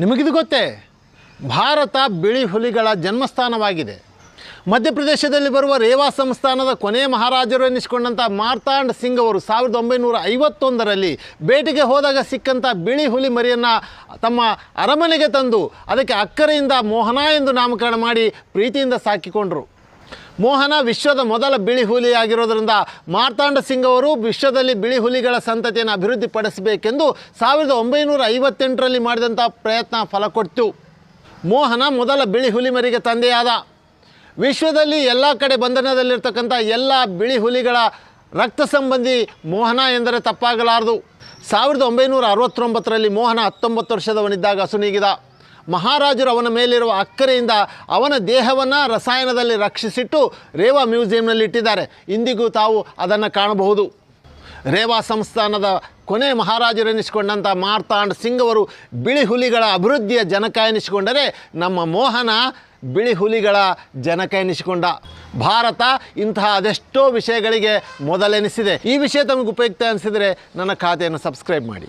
ನಿಮಗಿದು ಗೊತ್ತೇ? ಭಾರತ ಬಿಳಿ ಹುಲಿಗಳ ಜನ್ಮಸ್ಥಾನವಾಗಿದೆ. ಮಧ್ಯಪ್ರದೇಶದಲ್ಲಿ ಬರುವ ರೇವಾ ಸಂಸ್ಥಾನದ ಕೊನೆಯ ಮಹಾರಾಜರು ಎನಿಸಿಕೊಂಡಂಥ ಮಾರ್ತಾಂಡ್ ಸಿಂಗ್ ಅವರು ಸಾವಿರದ ಒಂಬೈನೂರ ಐವತ್ತೊಂದರಲ್ಲಿ ಬೇಟೆಗೆ ಹೋದಾಗ ಸಿಕ್ಕಂಥ ಬಿಳಿ ಹುಲಿ ಮರಿಯನ್ನು ತಮ್ಮ ಅರಮನೆಗೆ ತಂದು ಅದಕ್ಕೆ ಅಕ್ಕರೆಯಿಂದ ಮೋಹನ ಎಂದು ನಾಮಕರಣ ಮಾಡಿ ಪ್ರೀತಿಯಿಂದ ಸಾಕಿಕೊಂಡರು. ಮೋಹನ ವಿಶ್ವದ ಮೊದಲ ಬಿಳಿ ಹುಲಿಯಾಗಿರೋದ್ರಿಂದ ಮಾರ್ತಾಂಡ ಸಿಂಗ್ ಅವರು ವಿಶ್ವದಲ್ಲಿ ಬಿಳಿ ಹುಲಿಗಳ ಸಂತತಿಯನ್ನು ಅಭಿವೃದ್ಧಿಪಡಿಸಬೇಕೆಂದು ಸಾವಿರದ ಒಂಬೈನೂರ ಐವತ್ತೆಂಟರಲ್ಲಿ ಮಾಡಿದಂಥ ಪ್ರಯತ್ನ ಫಲ ಕೊಡ್ತು. ಮೋಹನ ಮೊದಲ ಬಿಳಿ ಹುಲಿ ಮರಿಗೆ ತಂದೆಯಾದ. ವಿಶ್ವದಲ್ಲಿ ಎಲ್ಲ ಕಡೆ ಬಂಧನದಲ್ಲಿರ್ತಕ್ಕಂಥ ಎಲ್ಲ ಬಿಳಿ ಹುಲಿಗಳ ರಕ್ತ ಸಂಬಂಧಿ ಮೋಹನ ಎಂದರೆ ತಪ್ಪಾಗಲಾರದು. ಸಾವಿರದ ಒಂಬೈನೂರ ಅರವತ್ತೊಂಬತ್ತರಲ್ಲಿ ಮೋಹನ ಹತ್ತೊಂಬತ್ತು ವರ್ಷದವನಿದ್ದಾಗ ಅಸುನೀಗಿದ ಮಹಾರಾಜರು ಅವನ ಮೇಲಿರುವ ಅಕ್ಕರೆಯಿಂದ ಅವನ ದೇಹವನ್ನು ರಸಾಯನದಲ್ಲಿ ರಕ್ಷಿಸಿಟ್ಟು ರೇವಾ ಮ್ಯೂಸಿಯಂನಲ್ಲಿ ಇಟ್ಟಿದ್ದಾರೆ. ಇಂದಿಗೂ ತಾವು ಅದನ್ನು ಕಾಣಬಹುದು. ರೇವಾ ಸಂಸ್ಥಾನದ ಕೊನೆ ಮಹಾರಾಜರೆನಿಸಿಕೊಂಡಂಥ ಮಾರ್ತಾಂಡ್ ಸಿಂಗ್ ಅವರು ಬಿಳಿ ಹುಲಿಗಳ ಅಭಿವೃದ್ಧಿಯ ಜನಕ ಎನಿಸಿಕೊಂಡರೆ ನಮ್ಮ ಮೋಹನ ಬಿಳಿ ಹುಲಿಗಳ ಜನಕ ಎನಿಸಿಕೊಂಡ. ಭಾರತ ಇಂತಹ ಅದೆಷ್ಟೋ ವಿಷಯಗಳಿಗೆ ಮೊದಲೆನಿಸಿದೆ. ಈ ವಿಷಯ ತಮಗೆ ಉಪಯುಕ್ತ ಅನಿಸಿದರೆ ನನ್ನ ಖಾತೆಯನ್ನು ಸಬ್ಸ್ಕ್ರೈಬ್ ಮಾಡಿ.